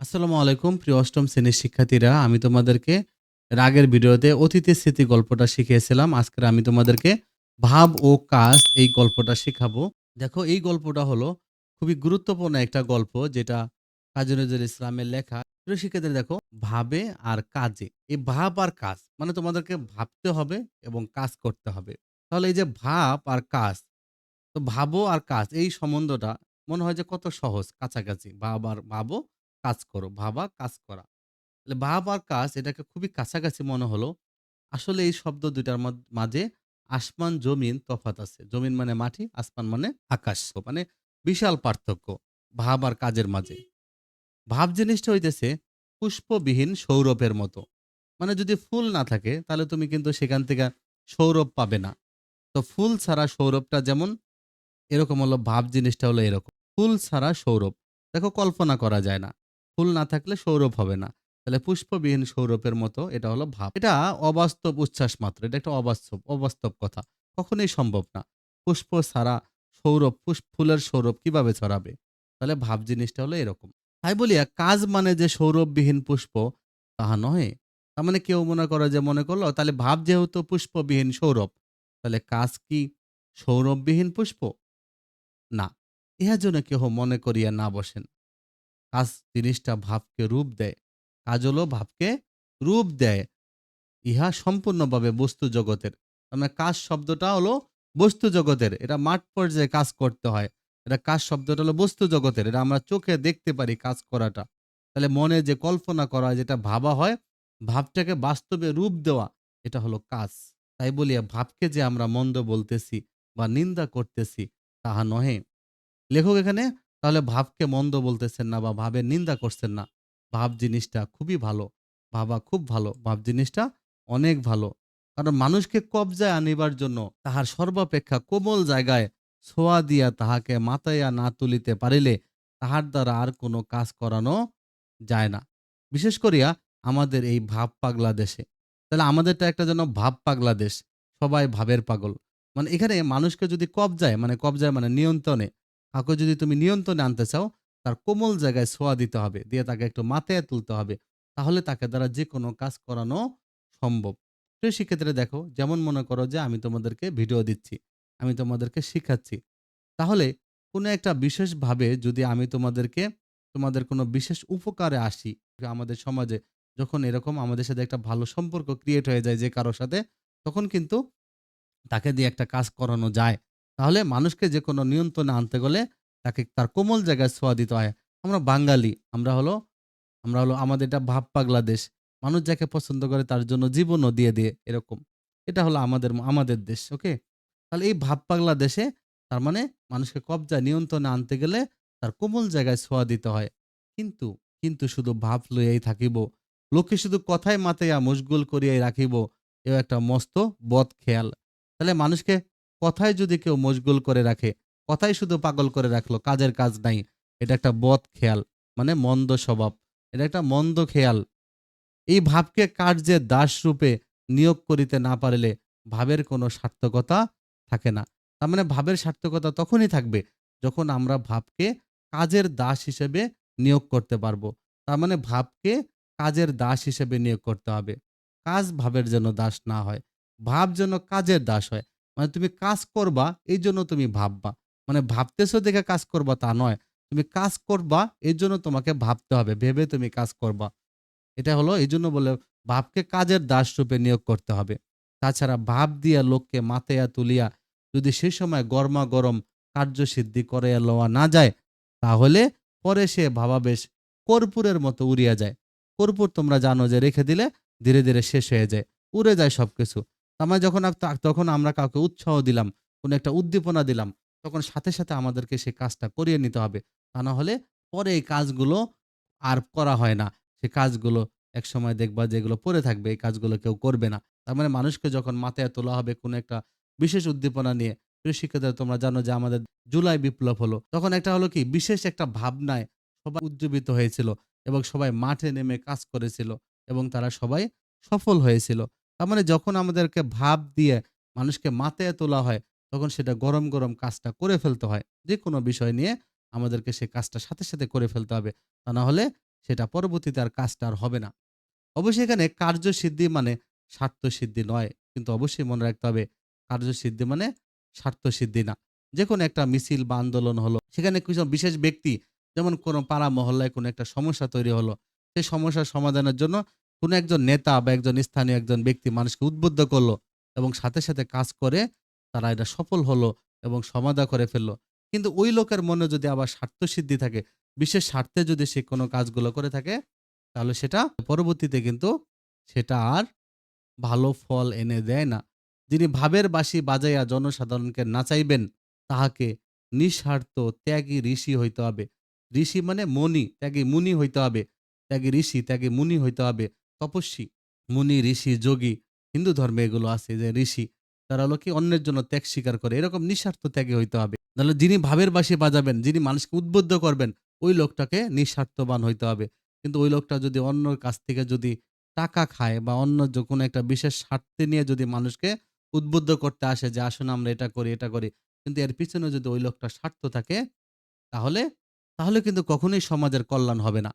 আসসালামু আলাইকুম, প্রিয় অষ্টম শ্রেণির শিক্ষার্থীরা। আমি তোমাদেরকে রাগের ভিডিওতে অতীতের স্মৃতি গল্পটা শিখিয়েছিলাম। আজকে আমি তোমাদেরকে ভাব ও কাজ এই গল্পটা শেখাবো। দেখো, এই গল্পটা হলো খুবই গুরুত্বপূর্ণ একটা গল্প, যেটা কাজী নজরুল ইসলামের লেখা। প্রিয় শিক্ষার্থীরা, দেখো, ভাবে আর কাজে। এই ভাব আর কাজ মানে তোমাদেরকে ভাবতে হবে এবং কাজ করতে হবে। তাহলে এই যে ভাব আর কাজ, তো ভাবো আর কাজ, এই সম্বন্ধটা মনে হয় যে কত সহজ, কাছাকাছি। ভাব আর ভাবো কাজ করো, ভাবা, কাজ করা। তাহলে ভাব আর কাজ এটাকে খুবই কাছাকাছি মনে হলো। আসলে এই শব্দ দুইটার মাঝে আসমান, জমিন তফাত আছে। জমিন মানে মাটি, আসমান মানে আকাশ। মানে বিশাল পার্থক্য ভাব আর কাজের মাঝে। ভাব জিনিসটা হইতেছে পুষ্পবিহীন সৌরভের মতো। মানে যদি ফুল না থাকে তাহলে তুমি কিন্তু সেখান থেকে সৌরভ পাবে না। তো ফুল ছাড়া সৌরভটা যেমন, এরকম হলো ভাব জিনিসটা হলো এরকম। ফুল ছাড়া সৌরভ। দেখো কল্পনা করা যায় না। ফুল না থাকলে সৌরভ হবে না। তাহলে পুষ্পবিহীন সৌরভের মতো এটা হলো ভাব। এটা অবাস্তব উচ্ছ্বাস মাত্র, এটা একটা অবাস্তব অবাস্তব কথা। কখনোই সম্ভব না। পুষ্প ছাড়া সৌরভ, পুষ্প, ফুলের সৌরভ কীভাবে ছড়াবে? তাহলে ভাব জিনিসটা হলো এরকম। তাই বলিয়া কাজ মানে যে সৌরভবিহীন পুষ্প তাহা নহে। তার মানে কেউ মনে করো যে, মনে করল, তাহলে ভাব যেহেতু পুষ্পবিহীন সৌরভ, তাহলে কাজ কি সৌরভবিহীন পুষ্প? না। ইহা জন্য কেহ মনে করিয়া না বসেন। কাজ জিনিসটা ভাবকে রূপ দেয়, কাজ হলো ভাবকে রূপ দেয়। ইহা সম্পূর্ণভাবে বস্তু জগতের। মানে কাজ শব্দটা হলো বস্তু জগতের। এটা মাঠ পর্যায়ে কাজ করতে হয়। এটা কাজ শব্দটা হলো বস্তু জগতের। এটা আমরা চোখে দেখতে পারি কাজ করাটা। তাহলে মনে যে কল্পনা করা, যেটা ভাবা হয়, ভাবটাকে বাস্তবে রূপ দেওয়া, এটা হলো কাজ। তাই বলিয়া ভাবকে যে আমরা মন্দ বলতেছি বা নিন্দা করতেছি, তাহা নহে। লেখক এখানে তাহলে ভাবকে মন্দ বলতেছেন না বা ভাবের নিন্দা করছেন না। ভাব জিনিসটা খুবই ভালো, ভাবা খুব ভালো, ভাব জিনিসটা অনেক ভালো। কারণ মানুষকে কবজায় আনিবার জন্য তাহার সর্বাপেক্ষা কোমল জায়গায় ছোঁয়া দিয়া তাহাকে মাতাইয়া না তুলিতে পারিলে তাহার দ্বারা আর কোনো কাজ করানো যায় না। বিশেষ করিয়া আমাদের এই ভাব পাগলা দেশে। তাহলে আমাদেরটা একটা যেন ভাব পাগলা দেশ, সবাই ভাবের পাগল। মানে এখানে মানুষকে যদি কবজায় মানে কবজায় মানে নিয়ন্ত্রণে কাউকে যদি তুমি নিয়ন্ত্রণে আনতে চাও, তার কোমল জায়গায় ছোঁয়া দিতে হবে, দিয়ে তাকে একটু মাথায় তুলতে হবে, তাহলে তাকে দ্বারা যে কোনো কাজ করানো সম্ভব। প্রিয় সেক্ষেত্রে দেখো, যেমন মনে করো যে আমি তোমাদেরকে ভিডিও দিচ্ছি, আমি তোমাদেরকে শিখাচ্ছি। তাহলে কোনো একটা বিশেষভাবে যদি আমি তোমাদেরকে, তোমাদের কোনো বিশেষ উপকারে আসি, আমাদের সমাজে যখন এরকম আমাদের সাথে একটা ভালো সম্পর্ক ক্রিয়েট হয়ে যায় যে কারোর সাথে, তখন কিন্তু তাকে দিয়ে একটা কাজ করানো যায়। তাহলে মানুষকে যে কোনো নিয়ন্ত্রণে আনতে গেলে তাকে তার কোমল জায়গায় ছোঁয়া দিতে হয়। আমরা বাঙালি, আমরা হলো আমরা হলো আমাদের এটা ভাব পাগলা দেশ। মানুষ যাকে পছন্দ করে তার জন্য জীবনও দিয়ে দিয়ে এরকম। এটা হলো আমাদের আমাদের দেশ, ওকে? তাহলে এই ভাব পাগলা দেশে তার মানে মানুষকে কবজা নিয়ন্ত্রণে আনতে গেলে তার কোমল জায়গায় ছোঁয়া দিতে হয়। কিন্তু কিন্তু শুধু ভাব লইয়াই থাকিব। লোকে শুধু কথায় মাতাইয়া মুশগুল করিয়াই রাখিব, এও একটা মস্ত বদ খেয়াল। তাহলে মানুষকে কথায় যদি কেউ মশগুল করে রাখে, কথাই শুধু পাগল করে রাখল, কাজের কাজ নাই। এটা একটা বদ খেয়াল মানে মন্দ স্বভাব। এটা একটা মন্দ খেয়াল। এই ভাবকে কার্যের দাস রূপে নিয়োগ করিতে না পারিলে ভাবের কোনো সার্থকতা থাকে না। তার মানে ভাবের সার্থকতা তখনই থাকবে যখন আমরা ভাবকে কাজের দাস হিসেবে নিয়োগ করতে পারব। তার মানে ভাবকে কাজের দাস হিসেবে নিয়োগ করতে হবে। কাজ ভাবের জন্য দাস না হয়, ভাব যেন কাজের দাস হয়। মানে তুমি কাজ করবা এই জন্য তুমি ভাববা। মানে ভাবতেছো দেখে কাজ করবা তা নয়। তুমি কাজ করবা এই জন্য তোমাকে ভাবতে হবে, ভেবে তুমি কাজ করবা। এটা হলো এই জন্য বলে ভাবকে কাজের দাস নিয়োগ করতে হবে। তাছাড়া ভাব দিয়া লোককে মাথাইয়া তুলিয়া যদি সে সময় গরমা গরম কার্যসিদ্ধি করে লওয়া না যায়, তাহলে পরে সে ভাবাবেশ কর্পূরের মতো উড়িয়া যায়। কর্পূর তোমরা জানো যে রেখে দিলে ধীরে ধীরে শেষ হয়ে যায়। উড়ে যায় সবকিছু। আমরা যখন আপ- তখন আমরা কাউকে উৎসাহ দিলাম, কোনো একটা উদ্দীপনা দিলাম, তখন সাথে সাথে আমাদেরকে সে কাজটা করিয়ে নিতে হবে। তা না হলে পরে এই কাজগুলো আর করা হয় না। সে কাজগুলো এক সময় দেখবা যেগুলো পড়ে থাকবে, এই কাজগুলো কেউ করবে না। তার মানে মানুষকে যখন মাথায় তোলা হবে কোনো একটা বিশেষ উদ্দীপনা নিয়ে, প্রিয় শিক্ষার্থীরা তোমরা জানো যে আমাদের জুলাই বিপ্লব হলো। তখন একটা হলো কি? বিশেষ একটা ভাবনায় সবাই উজ্জীবিত হয়েছিল এবং সবাই মাঠে নেমে কাজ করেছিল এবং তারা সবাই সফল হয়েছিল। তার মানে যখন আমাদেরকে ভাব দিয়ে মানুষকে মাথায় তোলা হয়, তখন সেটা গরম গরম কাজটা করে ফেলতে হয়। যে কোনো বিষয় নিয়ে আমাদেরকে সে কাজটা সাথে সাথে করে ফেলতে হবে। তা না হলে সেটা পরবর্তীতে আর কাজটা আর হবে না। অবশ্যই এখানে কার্যসিদ্ধি মানে স্বার্থসিদ্ধি নয়, কিন্তু অবশ্যই মনে রাখতে হবে কার্যসিদ্ধি মানে স্বার্থসিদ্ধি না। যে কোনো একটা মিছিল বা আন্দোলন হলো, সেখানে কিছু বিশেষ ব্যক্তি, যেমন কোনো পাড়া মহল্লায় কোনো একটা সমস্যা তৈরি হলো, সেই সমস্যার সমাধানের জন্য কোনো একজন নেতা বা একজন স্থানীয় একজন ব্যক্তি মানুষকে উদ্বুদ্ধ করল এবং সাথে সাথে কাজ করে তারা এটা সফল হলো এবং সমাধা করে ফেলল। কিন্তু ওই লোকের মনে যদি আবার স্বার্থসিদ্ধি থাকে, বিশেষ স্বার্থে যদি সে কোনো কাজগুলো করে থাকে, তাহলে সেটা পরবর্তীতে কিন্তু সেটা আর ভালো ফল এনে দেয় না। যিনি ভাবের বাসি বাজাইয়া জনসাধারণকে নাচাইবেন তাহাকে নিঃস্বার্থ ত্যাগী ঋষি হইতে হবে। ঋষি মানে মনি ত্যাগী মুনি হইতে হবে। ত্যাগী ঋষি, ত্যাগী মুনি হইতে হবে। তপস্বী, মুনি, ঋষি, যোগী, হিন্দু ধর্মে এগুলো আছে যে ঋষি, তারা হলো কি অন্যের জন্য ত্যাগ স্বীকার করে। এরকম নিঃস্বার্থ ত্যাগী হইতে হবে। তাহলে যিনি ভাবের বাঁশি বাজাবেন, যিনি মানুষকে উদ্বুদ্ধ করবেন, ওই লোকটাকে নিঃস্বার্থবান হইতে হবে। কিন্তু ওই লোকটা যদি অন্যর কাছ থেকে যদি টাকা খায় বা অন্য যে কোনো একটা বিশেষ স্বার্থে নিয়ে যদি মানুষকে উদ্বুদ্ধ করতে আসে যে, আসুন আমরা এটা করি এটা করি। কিন্তু এর পিছনে যদি ওই লোকটা স্বার্থ থাকে, তাহলে তাহলে কিন্তু কখনোই সমাজের কল্যাণ হবে না।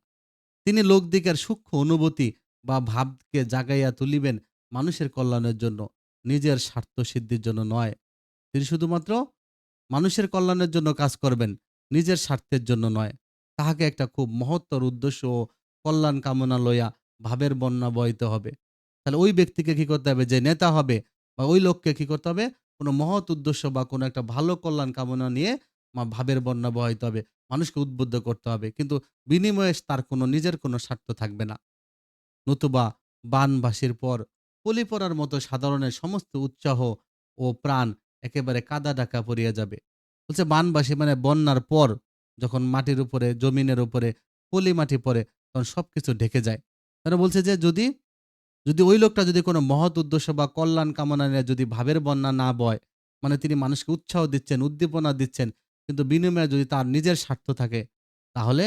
তিনি লোকদিকের সূক্ষ্ম অনুভূতি বা ভাবকে জাগাইয়া তুলিবেন মানুষের কল্যাণের জন্য, নিজের স্বার্থ সিদ্ধির জন্য নয়। তিনি শুধুমাত্র মানুষের কল্যাণের জন্য কাজ করবেন, নিজের স্বার্থের জন্য নয়। তাহাকে একটা খুব মহত্তর উদ্দেশ্য ও কল্যাণ কামনা লইয়া ভাবের বন্যা বইতে হবে। তাহলে ওই ব্যক্তিকে কি করতে হবে? যে নেতা হবে বা ওই লোককে কি করতে হবে? কোনো মহৎ উদ্দেশ্য বা কোনো একটা ভালো কল্যাণ কামনা নিয়ে মা ভাবের বন্যা বহাইতে হবে, মানুষকে উদ্বুদ্ধ করতে হবে। কিন্তু বিনিময়ে তার কোনো, নিজের কোনো স্বার্থ থাকবে না। নতুবা বানবাসীর পর পলি পড়ার মতো সাধারণের সমস্ত উৎসাহ ও প্রাণ একেবারে কাদা ডাকা পড়িয়া যাবে। বলছে বানবাসী মানে বন্যার পর যখন মাটির উপরে, জমিনের উপরে পলি মাটি পড়ে, তখন সবকিছু ঢেকে যায়। তারা বলছে যে, যদি যদি ওই লোকটা যদি কোনো মহৎ উদ্দেশ্য বা কল্যাণ কামনা নিয়ে যদি ভাবের বন্যা না বয় মানে তিনি মানুষকে উৎসাহ দিচ্ছেন, উদ্দীপনা দিচ্ছেন, কিন্তু বিনিময়ে যদি তার নিজের স্বার্থ থাকে, তাহলে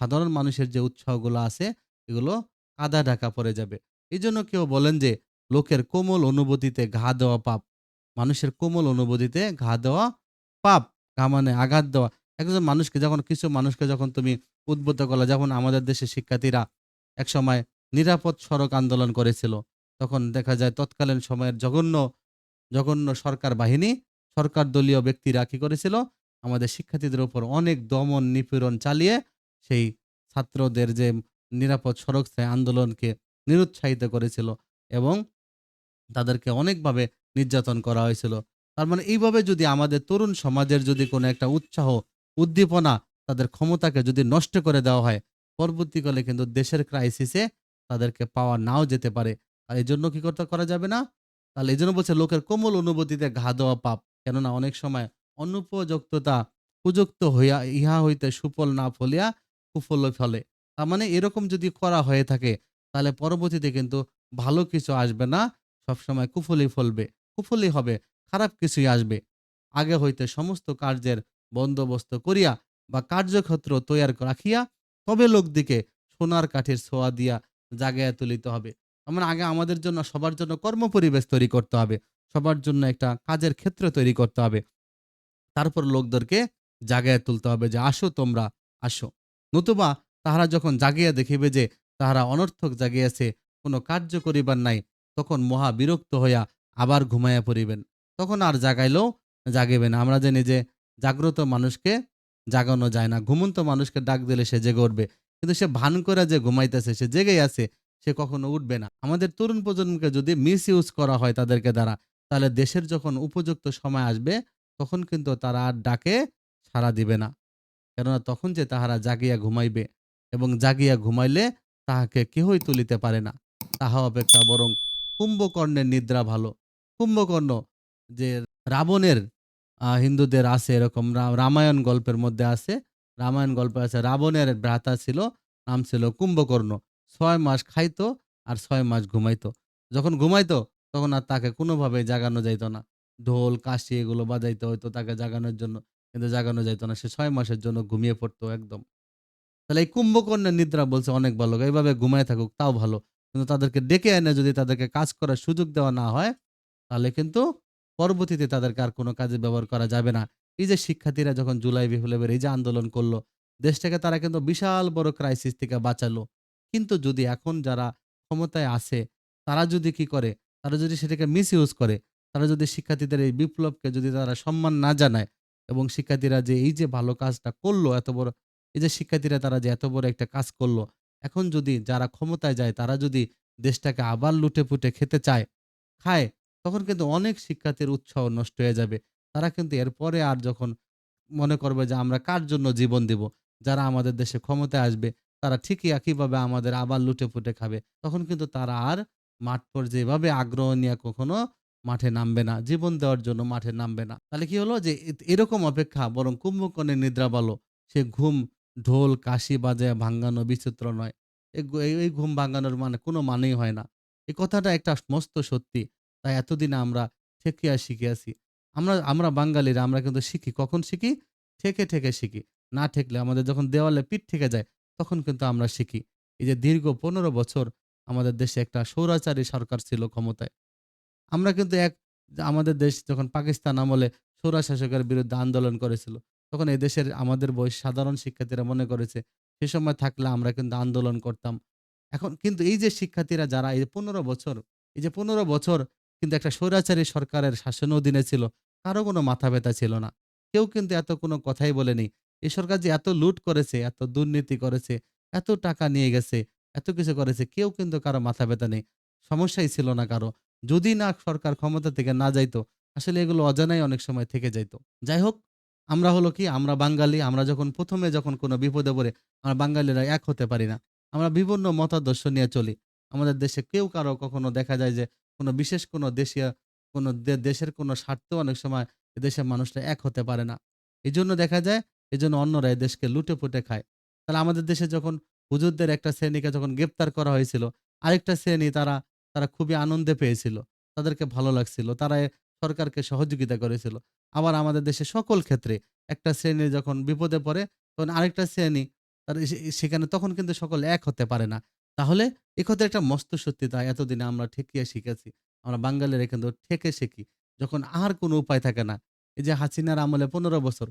সাধারণ মানুষের যে উৎসাহগুলো আছে, এগুলো কাদা ঢাকা পড়ে যাবে। এই জন্য কেউ বলেন যে, লোকের কোমল অনুভূতিতে ঘা দেওয়া পাপ। মানুষের কোমল অনুভূতিতে ঘা দেওয়া পাপ। ঘা মানে আঘাত দেওয়া। একজন মানুষকে যখন, কিছু মানুষকে যখন তুমি উদ্বুদ্ধ করলে, যেমন আমাদের দেশের শিক্ষার্থীরা একসময় নিরাপদ সড়ক আন্দোলন করেছিল, তখন দেখা যায় তৎকালীন সময়ের জঘন্য জঘন্য সরকার বাহিনী, সরকার দলীয় ব্যক্তিরা কি করেছিল? আমাদের শিক্ষার্থীদের উপর অনেক দমন নিপীড়ন চালিয়ে সেই ছাত্রদের যে নিরাপদ সড়ক ছায় আন্দোলনকে নিরুৎসাহিত করেছিল এবং তাদেরকে অনেকভাবে নির্যাতন করা হয়েছিল। তার মানে এইভাবে যদি আমাদের তরুণ সমাজের যদি কোনো একটা উৎসাহ, উদ্দীপনা তাদের ক্ষমতাকে যদি নষ্ট করে দেওয়া হয়, পরবর্তীকালে কিন্তু দেশের ক্রাইসিসে তাদেরকে পাওয়া নাও যেতে পারে। আর এই জন্য কি করতে, করা যাবে না? তাহলে এই জন্য বলছে লোকের কোমল অনুভূতিতে ঘা দেওয়া পাপ। কেননা অনেক সময় অনুপযুক্ততা, উপযুক্ত হইয়া, ইহা হইতে সুফল না ফলিয়া কুফল ফলে। তার মানে এরকম যদি করা হয়ে থাকে, তাহলে পরবর্তীতে কিন্তু ভালো কিছু আসবে না। সবসময় কুফলি ফলবে কুফলি হবে, খারাপ কিছুই আসবে। আগে হইতে সমস্ত কার্যের বন্দোবস্ত করিয়া বা কার্যক্ষেত্র তৈয়ার রাখিয়া তবে লোকদিকে সোনার কাঠের ছোঁয়া দিয়া জাগাইয়া তুলিতে হবে। আমার আগে আমাদের জন্য, সবার জন্য কর্মপরিবেশ তৈরি করতে হবে, সবার জন্য একটা কাজের ক্ষেত্র তৈরি করতে হবে। তারপর লোকদেরকে জাগায় তুলতে হবে যে, আসো তোমরা, আসো। নতুবা তাহারা যখন জাগিয়া দেখিবে যে তাহারা অনর্থক জাগিয়াছে, কোনো কার্য করিবার নাই, তখন মহা বিরক্ত হইয়া আবার ঘুমাইয়া পড়িবেন। তখন আর জাগাইলেও জাগিবে না। আমরা জানি যে জাগ্রত মানুষকে জাগানো যায় না। ঘুমন্ত মানুষকে ডাক দিলে সে জেগে উঠবে। কিন্তু সে ভান করে যে ঘুমাইতেছে, সে জেগেই আছে, সে কখনো উঠবে না। আমাদের তরুণ প্রজন্মকে যদি মিস ইউজ করা হয় তাদেরকে দ্বারা, তাহলে দেশের যখন উপযুক্ত সময় আসবে, তখন কিন্তু তারা আর ডাকে সাড়া দিবে না। কেননা তখন যে তাহারা জাগিয়া ঘুমাইবে এবং জাগিয়া ঘুমাইলে তাহাকে কেহই তুলিতে পারে না। তাহা অপেক্ষা বরং কুম্ভকর্ণের নিদ্রা ভালো। কুম্ভকর্ণ যে রাবণের হিন্দুদের আছে এরকম রামায়ণ গল্পের মধ্যে আছে। রামায়ণ গল্পে আছে, রাবণের ভ্রাতা ছিল, নাম ছিল কুম্ভকর্ণ। ছয় মাস খাইতো আর ছয় মাস ঘুমাইতো। যখন ঘুমাইতো তখন আর তাকে কোনোভাবে জাগানো যাইত না। ঢোল, কাশি এগুলো বাজাইতে হইতো তাকে জাগানোর জন্য। কিন্তু জাগানো যাইতো না, সে ছয় মাসের জন্য ঘুমিয়ে পড়তো একদম। তাহলে এই কুম্ভকর্ণের নিদ্রা বলছে অনেক ভালো এইভাবে ঘুমায় থাকুক তাও ভালো। কিন্তু তাদেরকে ডেকে এনে যদি তাদেরকে কাজ করার সুযোগ দেওয়া না হয় তাহলে কিন্তু পরবর্তীতে তাদেরকে আর কোনো কাজে ব্যবহার করা যাবে না। এই যে শিক্ষার্থীরা যখন জুলাই বিপ্লবের এই যে আন্দোলন করল দেশটাকে তারা কিন্তু বিশাল বড় ক্রাইসিস থেকে বাঁচালো। কিন্তু যদি এখন যারা ক্ষমতায় আছে তারা যদি কি করে, তারা যদি সেটাকে মিসইউজ করে, তারা যদি শিক্ষার্থীদের এই বিপ্লবকে যদি তারা সম্মান না জানায় এবং শিক্ষার্থীরা যে এই যে ভালো কাজটা করল এত বড় এই যে শিক্ষার্থীরা তারা যে এত বড় একটা কাজ করল, এখন যদি যারা ক্ষমতায় যায় তারা যদি দেশটাকে আবার লুটে-পুটে খেতে চায়, খায়, তখন কিন্তু অনেক শিক্ষার্থীর উৎসাহ নষ্ট হয়ে যাবে। তারা কিন্তু এরপরে আর যখন মনে করবে যে আমরা কার জন্য জীবন দিব? যারা আমাদের দেশে ক্ষমতায় আসবে তারা ঠিকই একইভাবে আমাদের আবার লুটে-পুটে খাবে। তখন কিন্তু তারা আর মাঠ পর্যায়ে এভাবে আগ্রহ নিয়ে কখনো মাঠে নামবে না। জীবন দেওয়ার জন্য মাঠে নামবে না। তাহলে কি হলো যে এরকম অপেক্ষা বরং কুম্ভকর্ণের নিদ্রা বলো সে ঘুম ঢোল কাশি বাজায়া ভাঙ্গানো বিচিত্র নয়। এই ঘুম ভাঙ্গানোর মানে কোনো মানেই হয় না। এই কথাটা একটা মস্ত সত্যি। তাই এতদিন আমরা ঠেকিয়া শিখিয়াছি। আমরা আমরা বাঙালিরা আমরা কিন্তু শিখি। কখন শিখি? ঠেকে, ঠেকে শিখি। না ঠেকলে আমাদের যখন দেওয়ালে পিঠ ঠেকে যায় তখন কিন্তু আমরা শিখি। এই যে দীর্ঘ ১৫ বছর আমাদের দেশে একটা স্বৈরাচারী সরকার ছিল ক্ষমতায়। আমরা কিন্তু এক আমাদের দেশ যখন পাকিস্তান আমলে স্বৈরশাসকের বিরুদ্ধে আন্দোলন করেছিল, তখন এদেশের আমাদের বয়স সাধারণ শিক্ষার্থীরা মনে করেছে সে সময় থাকলে আমরা কিন্তু আন্দোলন করতাম। এখন কিন্তু এই যে শিক্ষার্থীরা যারা এই যে ১৫ বছর, এই যে ১৫ বছর কিন্তু একটা স্বৈরাচারী সরকারের শাসনের অধীনে ছিল, কারও কোনো মাথা ব্যথা ছিল না। কেউ কিন্তু এত কোনো কথাই বলেনি। এই সরকার যে এত লুট করেছে, এত দুর্নীতি করেছে, এত টাকা নিয়ে গেছে, এত কিছু করেছে, কেউ কিন্তু কারও মাথা ব্যথা নেই। সমস্যাই ছিল না কারও। যদি না সরকার ক্ষমতা থেকে না যাইতো, আসলে এগুলো অজানাই অনেক সময় থেকে যাইতো। যাই হোক, আমরা হলো কি আমরা বাঙালি, আমরা যখন ১ম এ যখন কোনো বিপদে পড়ি, আমরা বাঙালিরা এক হতে পারি না। আমরা বিভিন্ন মতাদর্শ নিয়ে চলি। আমাদের দেশে কেউ কারও কখনো দেখা যায় যে কোনো বিশেষ কোনো দেশীয় কোনো দেশের কোনো স্বার্থ অনেক সময় এদেশের মানুষরা এক হতে পারে না। এজন্য দেখা যায় এজন্য অন্যরা এই দেশকে লুটে-পুটে খায়। তাহলে আমাদের দেশে যখন হুজুরদের একটা শ্রেণীকে যখন গ্রেপ্তার করা হয়েছিল, আরেকটা শ্রেণি তারা, তারা খুবই আনন্দে পেয়েছিল। তাদেরকে ভালো লাগছিল। তারা সরকারকে সহযোগিতা করেছিল। আবার আমাদের দেশে সকল ক্ষেত্রে একটা শ্রেণি যখন বিপদে পড়ে, তখন আরেকটা শ্রেণি তার সেখানে তখন কিন্তু সকলে এক হতে পারে না। তাহলে এ কথার একটা মস্ত সত্যিতা এতদিনে আমরা ঠেকিয়ে শিখেছি। আমরা বাঙালিরা কিন্তু ঠেকে শিখি। যখন আর কোনো উপায় থাকে না। এই যে হাসিনার আমলে ১৫ বছর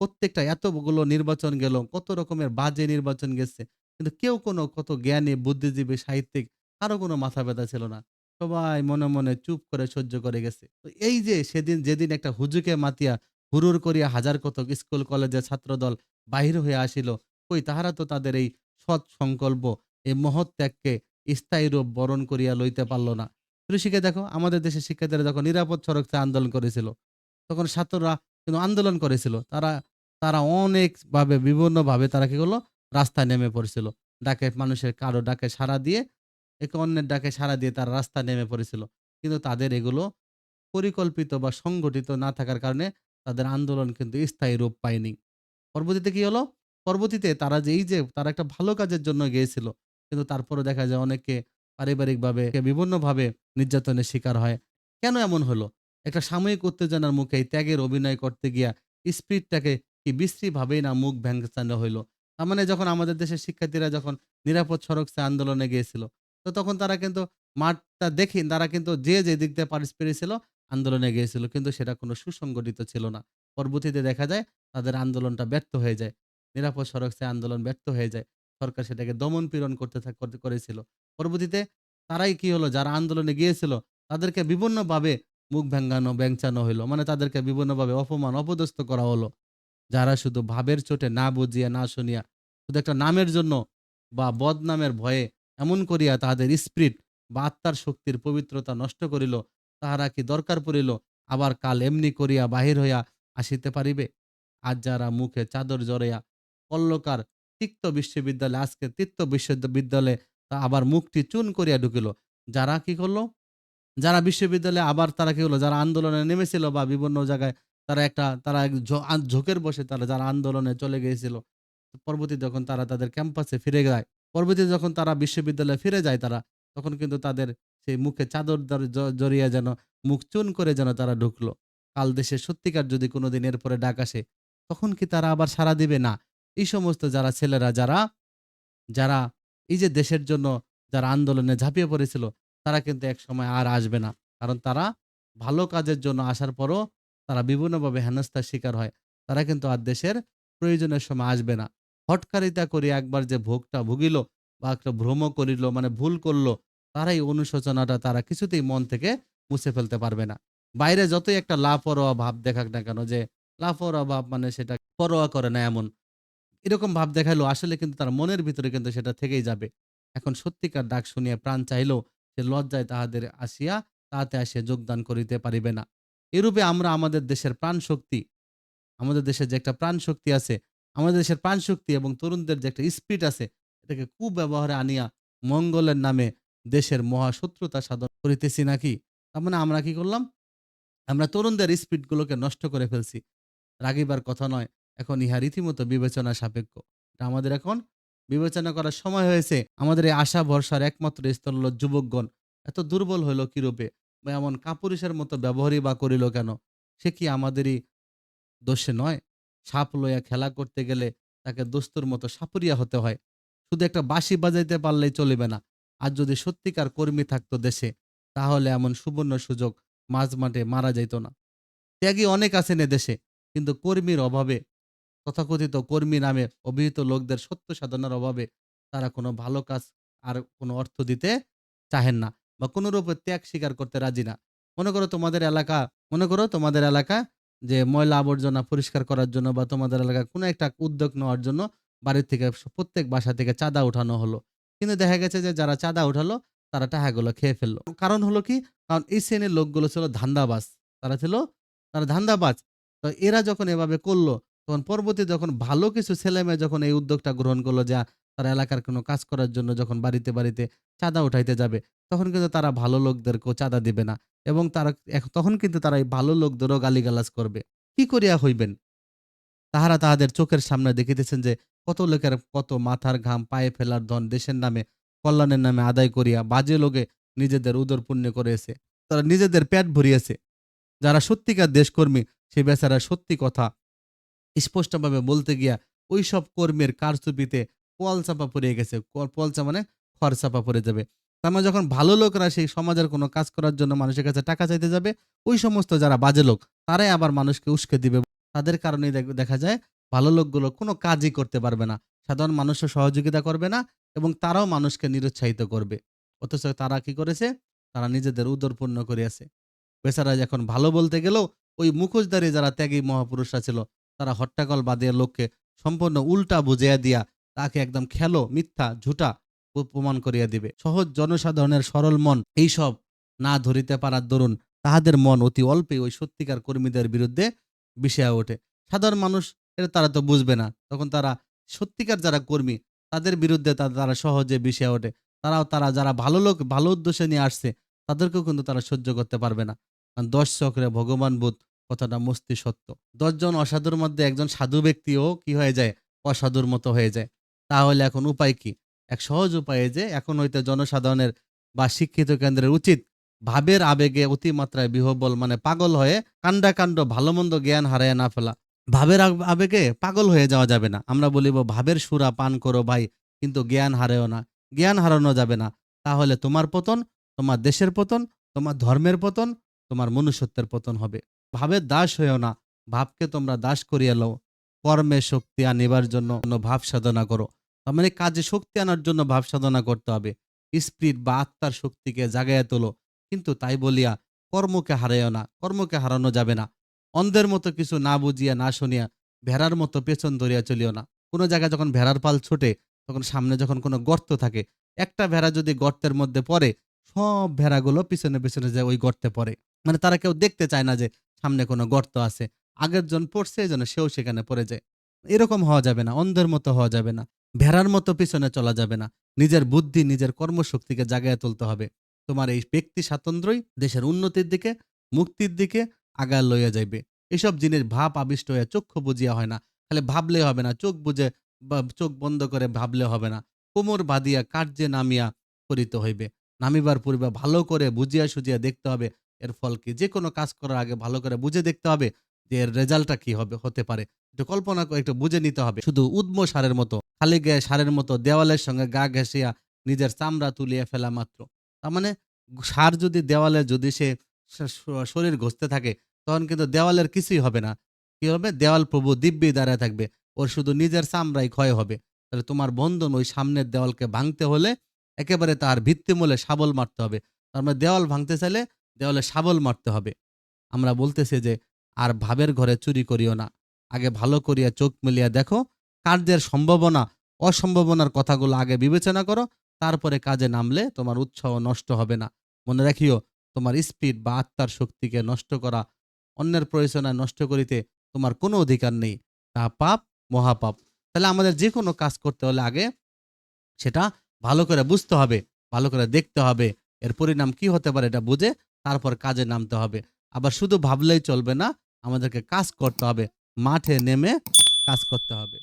প্রত্যেকটা এতগুলো নির্বাচন গেল, কত রকমের বাজে নির্বাচন গেছে। কিন্তু কেউ কোনো কত জ্ঞানী, বুদ্ধিজীবী, সাহিত্যিক কারও কোনো মাথা ব্যথা ছিল না। সবাই মনে, মনে চুপ করে সহ্য করে গেছে। তো এই যে সেদিন যেদিন একটা হুজুকে মাতিয়া হুরুর করিয়া হাজার কতক স্কুল কলেজের ছাত্রদল বাহির হইয়া আসিল, কই তাহারা তো তাদের এই সৎ সংকল্প, এই মহৎ ত্যাগকে স্থায়ী রূপ বরণ করিয়া লইতে পারল না। ঋষিকে দেখো আমাদের দেশের শিক্ষার্থীরা যখন নিরাপদ সড়ক থেকে আন্দোলন করেছিল, তখন ছাত্ররা কিন্তু আন্দোলন করেছিল। তারা তারা অনেকভাবে বিভিন্নভাবে তারা কি করল? রাস্তায় নেমে পড়েছিল। ডাকে মানুষের কারও ডাকে সাড়া দিয়ে একে অন্যের ডাকে সাড়া দিয়ে তারা রাস্তায় নেমে পড়েছিল। কিন্তু তাদের এগুলো পরিকল্পিত বা সংগঠিত না থাকার কারণে তাদের আন্দোলন কিন্তু স্থায়ী রূপ পায়নি। পরবর্তীতে কি হলো? পরবর্তীতে তারা যে এই যে তারা একটা ভালো কাজের জন্য গিয়েছিল। কিন্তু তারপরেও দেখা যায় অনেকে পারিবারিকভাবে বিভিন্নভাবে নির্যাতনের শিকার হয়। কেন এমন হলো? একটা সাময়িক উত্তেজনার মুখে এই ত্যাগের অভিনয় করতে গিয়া স্পিরিটটাকে কি বিশ্রীভাবেই না মুখ ভেঙচানো হইল। তার মানে যখন আমাদের দেশের শিক্ষার্থীরা যখন নিরাপদ সড়ক আন্দোলনে গিয়েছিল, তো তখন তারা কিন্তু মাঠটা দেখি তারা কিন্তু যে, যে দিক দিয়ে পার্টিসিপেট ছিল আন্দোলনে গিয়েছিল। কিন্তু সেটা কোনো সুসংগঠিত ছিল না। পরবর্তীতে দেখা যায় তাদের আন্দোলনটা ব্যর্থ হয়ে যায়। নিরাপদ সড়ক সে আন্দোলন ব্যর্থ হয়ে যায়। সরকার সেটাকে দমন-পীড়ন করতে থাক করেছিল। পরবর্তীতে তারাই কি হলো যারা আন্দোলনে গিয়েছিল তাদেরকে বিভিন্নভাবে মুখ ভেঙ্গানো, ব্যাংচানো হইল। মানে তাদেরকে বিভিন্নভাবে অপমান, অপদস্থ করা হলো। যারা শুধু ভাবের চোটে না বুঝিয়া না শুনিয়া শুধু একটা নামের জন্য বা বদনামের ভয়ে এমন করিয়া তাহাদের স্পিরিট বা আত্মার শক্তির পবিত্রতা নষ্ট করিল, তাহারা কি দরকার পড়িল আবার কাল এমনি করিয়া বাহির হইয়া আসিতে পারিবে? আজ যারা মুখে চাদর জড়াইয়া কল্লকার তিক্ত বিশ্ববিদ্যালয়ে আজকে তিক্ত বিশ্ববিদ্যালয়ে তা আবার মুখটি চুন করিয়া ঢুকিল। যারা কি করল? যারা বিশ্ববিদ্যালয়ে আবার তারা কি হলো? যারা আন্দোলনে নেমেছিল বা বিভিন্ন জায়গায় তারা একটা তারা এক ঝোঁকের বসে তারা যারা আন্দোলনে চলে গিয়েছিল। পরবর্তী যখন তারা তাদের ক্যাম্পাসে ফিরে যায়, পরবর্তীতে যখন তারা বিশ্ববিদ্যালয়ে ফিরে যায় তারা, তখন কিন্তু তাদের সেই মুখে চাদর জড়িয়ে যেন মুখ চুন করে যেন তারা ঢুকলো। কাল দেশে সত্যিকার যদি কোনোদিন এরপরে ডাক আসে, তখন কি তারা আবার সাড়া দিবে? না। এই সমস্ত যারা ছেলেরা যারা, যারা এই যে দেশের জন্য যারা আন্দোলনে ঝাঁপিয়ে পড়েছিল, তারা কিন্তু এক সময় আর আসবে না। কারণ তারা ভালো কাজের জন্য আসার পরও তারা বিভিন্নভাবে হেনস্থার শিকার হয়। তারা কিন্তু আর দেশের প্রয়োজনের সময় আসবে না। হটকারিতা করে একবার যে ভোগটা ভুগিল বা একটা ভ্রম করিল মানে ভুল করল, তারাই অনুশোচনাটা তারা কিছুতেই মন থেকে মুছে ফেলতে পারবে না। বাইরে যতই একটা লাপরোয়া ভাব দেখাক না কেন যে লাপরোয়া ভাব মানে সেটা পরোয়া করে না এমন। এরকম ভাব দেখাইলো, আসলে কিন্তু তার মনের ভিতরে কিন্তু সেটা থেকেই যাবে। এখন সত্যিকার ডাক শুনিয়া প্রাণ চাইলেও সে লজ্জায় তাহাদের আসিয়া তাহাতে আসিয়া যোগদান করিতে পারিবে না। এরূপে আমরা আমাদের দেশের প্রাণ শক্তি আমাদের দেশে যে একটা প্রাণ শক্তি আছে আমাদের দেশের প্রাণ শক্তি এবং তরুণদের যে একটা স্পিড আছে, এটাকে কুব্যবহারে আনিয়া মঙ্গলের নামে দেশের মহাশত্রুতা সাধন করিতেছি নাকি? তার মানে আমরা কি করলাম? আমরা তরুণদের স্পিডগুলোকে নষ্ট করে ফেলছি। রাগিবার কথা নয়, এখন ইহা রীতিমতো বিবেচনা সাপেক্ষ। আমাদের এখন বিবেচনা করার সময় হয়েছে। আমাদের এই আশা ভরসার একমাত্র স্তর হল যুবকগণ। এত দুর্বল হইল কিরূপে? বা এমন কাপুরুষের মতো ব্যবহারই বা করিল কেন? সে কি আমাদেরই দোষে নয়? সাপ লইয়া খেলা করতে গেলে তাকে দোস্তুর মতো সাপুরিয়া হতে হয়। শুধু একটা বাঁশি বাজাইতে পারলেই চলিবে না। আর যদি সত্যিকার কর্মী থাকতো দেশে, তাহলে এমন সুবর্ণ সুযোগ মাঝ মাঠে মারা যাইত না। ত্যাগী অনেক আছেন দেশে, কিন্তু কর্মীর অভাবে, তথাকথিত কর্মী নামে অভিহিত লোকদের সত্য সাধনার অভাবে তারা কোনো ভালো কাজ আর কোনো অর্থ দিতে চাহেন না বা কোনোরূপে ত্যাগ স্বীকার করতে রাজি না। মনে করো তোমাদের এলাকা, মনে করো তোমাদের এলাকা যে ময়লা আবর্জনা পরিষ্কার করার জন্য বা তোমাদের এলাকায় কোনো একটা উদ্যোগ নেওয়ার জন্য বাড়ির থেকে প্রত্যেক বাসা থেকে চাঁদা উঠানো হলো। কিন্তু দেখা গেছে যে যারা চাঁদা উঠালো, তারা টাকাগুলো খেয়ে ফেলল। কারণ হলো কি? কারণ এই শ্রেণির লোকগুলো ছিল ধান্দাবাজ। তারা ছিল, তারা ধান্দাবাজ। তো এরা যখন এভাবে করল, তখন পরবর্তী যখন ভালো কিছু ছেলে মেয়ে যখন এই উদ্যোগটা গ্রহণ করল যা, তারা এলাকার কোনো কাজ করার জন্য যখন বাড়িতে বাড়িতে চাঁদা উঠাইতে যাবে তখন কিন্তু তারা ভালো লোকদেরকেও চাঁদা দিবে না এবং তারা তখন কিন্তু তারা এই ভালো লোকদেরও গালিগালাজ করবে। কি করিয়া হইবেন? তাহারা তাহাদের চোখের সামনে দেখিতেছেন যে, কত লোকের কত মাথার ঘাম, পায়ে ফেলার ধন দেশের নামে, কল্যাণের নামে আদায় করিয়া বাজে লোকে নিজেদের উদর পুণ্য করেছে তারা নিজেদের পেট ভরিয়েছে। যারা সত্যিকার দেশকর্মী, সে বেচারা সত্যি কথা স্পষ্টভাবে বলতে গিয়া ওই সব কর্মীর কারচুপিতে পোয়াল চাপা পড়ে গেছে। ক- পোয়াল চা মানে খড় চাপা পড়ে যাবে। তার মানে যখন ভালো লোকরা সেই সমাজের কোনো কাজ করার জন্য মানুষের কাছে টাকা চাইতে যাবে, ওই সমস্ত যারা বাজে লোক, তারাই আবার মানুষকে উস্কে দিবে। তাদের কারণেই দেখা যায় ভালো লোকগুলো কোনো কাজই করতে পারবে না। সাধারণ মানুষও সহযোগিতা করবে না এবং তারাও মানুষকে নিরুৎসাহিত করবে। অথচ তারা কি করেছে? তারা নিজেদের উদরপূর্ণ করিয়াছে। বেচারা যখন ভালো বলতে গেলেও ওই মুখোশধারী যারা ত্যাগী মহাপুরুষরা ছিল, তারা হট্টাকল বাদিয়া লোককে সম্পূর্ণ উল্টা বুঝিয়া দিয়া তাকে একদম খেলো, মিথ্যা, ঝুটা প্রমাণ করিয়া দিবে। সহজ জনসাধারণের সরল মন এইসব না ধরিতে পারার দরুন তাহাদের মন অতি অল্পে ওই সত্যিকার কর্মীদের বিরুদ্ধে বিষয়া ওঠে। সাধারণ মানুষ এটা তারা তো বুঝবে না। তখন তারা সত্যিকার যারা কর্মী, তাদের বিরুদ্ধে তারা সহজে বিষয়া ওঠে। তারাও তারা যারা ভালো লোক, ভালো উদ্দেশ্যে নিয়ে আসছে, তাদেরকেও কিন্তু তারা সহ্য করতে পারবে না। কারণ দশ চক্রে ভগবান বোধ কথাটা মস্তি সত্য। দশজন অসাধুর মধ্যে একজন সাধু ব্যক্তিও কি হয়ে যায়? অসাধুর মতো হয়ে যায়। তাহলে এখন উপায় কি? এক সহজ উপায় যে এখন হইতে জনসাধারণের বা শিক্ষিত কেন্দ্রের উচিত ভাবের আবেগে অতিমাত্রায় বিহবল মানে পাগল হয়ে কাণ্ডা কাণ্ড ভালো মন্দ জ্ঞান হারায় না ফেলা। ভাবের আবেগে পাগল হয়ে যাওয়া যাবে না। আমরা বলিব, ভাবের সুরা পান করো ভাই, কিন্তু জ্ঞান হারেও না। জ্ঞান হারানো যাবে না। তাহলে তোমার পতন, তোমার দেশের পতন, তোমার ধর্মের পতন, তোমার মনুষ্যত্বের পতন হবে। ভাবের দাস হয়েও না। ভাবকে তোমরা দাস করিয়া লও। কর্মে শক্তি আনিবার জন্য ভাব সাধনা করো। মানে কাজে শক্তি আনার জন্য ভাব সাধনা করতে হবে। স্পিরিট বা আত্মার শক্তিকে জাগাইয়া তোলো। কিন্তু তাই বলিয়া কর্মকে হারাইও না, কর্মকে হারানো যাবে না। অন্ধের মতো কিছু না বুঝিয়া, না শুনিয়া ভেড়ার মতো পেছন ধরিয়া চলিও না। কোনো জায়গায় যখন ভেড়ার পাল ছোটে, তখন সামনে যখন কোনো গর্ত থাকে, একটা ভেড়া যদি গর্তের মধ্যে পড়ে, সব ভেড়াগুলো পিছনে পিছনে যায় ওই গর্তে পড়ে। মানে তারা কেউ দেখতে চায় না যে সামনে কোনো গর্ত আছে। আগের জন পড়ছে জন্য সেও সেখানে পড়ে যায়। এরকম হওয়া যাবে না, অন্ধের মতো হওয়া যাবে না। ভেড়ার মতো পিছনে চলা যাবে না। নিজের বুদ্ধি, নিজের কর্মশক্তিকে জাগায় তুলতে হবে। তোমার এই ব্যক্তি স্বাতন্ত্র্যই দেশের উন্নতির দিকে, মুক্তির দিকে আগায় লইয়া যাইবে। এসব জিনিস ভাব আবিষ্ট হয়ে চক্ষু বুঝিয়া হয় না। খালি ভাবলে হবে না, চোখ বুঝে চোখ বন্ধ করে ভাবলে হবে না। কোমর বাঁধিয়া কার্যে নামিয়া করিতে হইবে। নামিবার পূর্বে ভালো করে বুঝিয়া সুজিয়া দেখতে হবে। এর ফল কি? যে কোনো কাজ করার আগে ভালো করে বুঝে দেখতে হবে। যে এর রেজাল্টটা কি হবে, হতে পারে। একটু কল্পনা করে একটু বুঝে নিতে হবে। শুধু উদ্ম সারের মতো, খালি গায়ে সারের মতো দেওয়ালের সঙ্গে গা ঘেঁষিয়া নিজের চামড়া তুলিয়া ফেলা মাত্র। তার মানে সার যদি দেওয়ালে যদি সে শরীর ঘষতে থাকে, তখন কিন্তু দেওয়ালের কিছুই হবে না। কি হবে? দেওয়াল প্রভু দিব্যি দাঁড়ায় থাকবে। ওর শুধু নিজের চামড়াই ক্ষয় হবে। তাহলে তোমার বন্ধন ওই সামনের দেওয়ালকে ভাঙতে হলে একেবারে তার ভিত্তিমূলে শাবল মারতে হবে। তার মানে দেওয়াল ভাঙতে চাইলে দেওয়ালে শাবল মারতে হবে। আমরা বলতেছি যে আর ভাবের ঘরে চুরি করিও না। আগে ভালো করিয়া চোখ মিলিয়া দেখো, কার্যের সম্ভাবনা, অসম্ভাবনার কথাগুলো আগে বিবেচনা করো, তারপরে কাজে নামলে তোমার উৎসাহ নষ্ট হবে না। মনে রাখিও, তোমার স্পিড বা আত্মার শক্তিকে নষ্ট করা, অন্যের প্রয়োজনায় নষ্ট করিতে তোমার কোনো অধিকার নেই। তা পাপ, মহাপাপ। তাহলে আমাদের যে কোনো কাজ করতে হলে আগে সেটা ভালো করে বুঝতে হবে, ভালো করে দেখতে হবে। এর পরিণাম কি হতে পারে এটা বুঝে, তারপর কাজে নামতে হবে। আবার শুধু ভাবলেই চলবে না আমাদেরকে কাজ করতে হবে। মাঠে নেমে কাজ করতে হবে।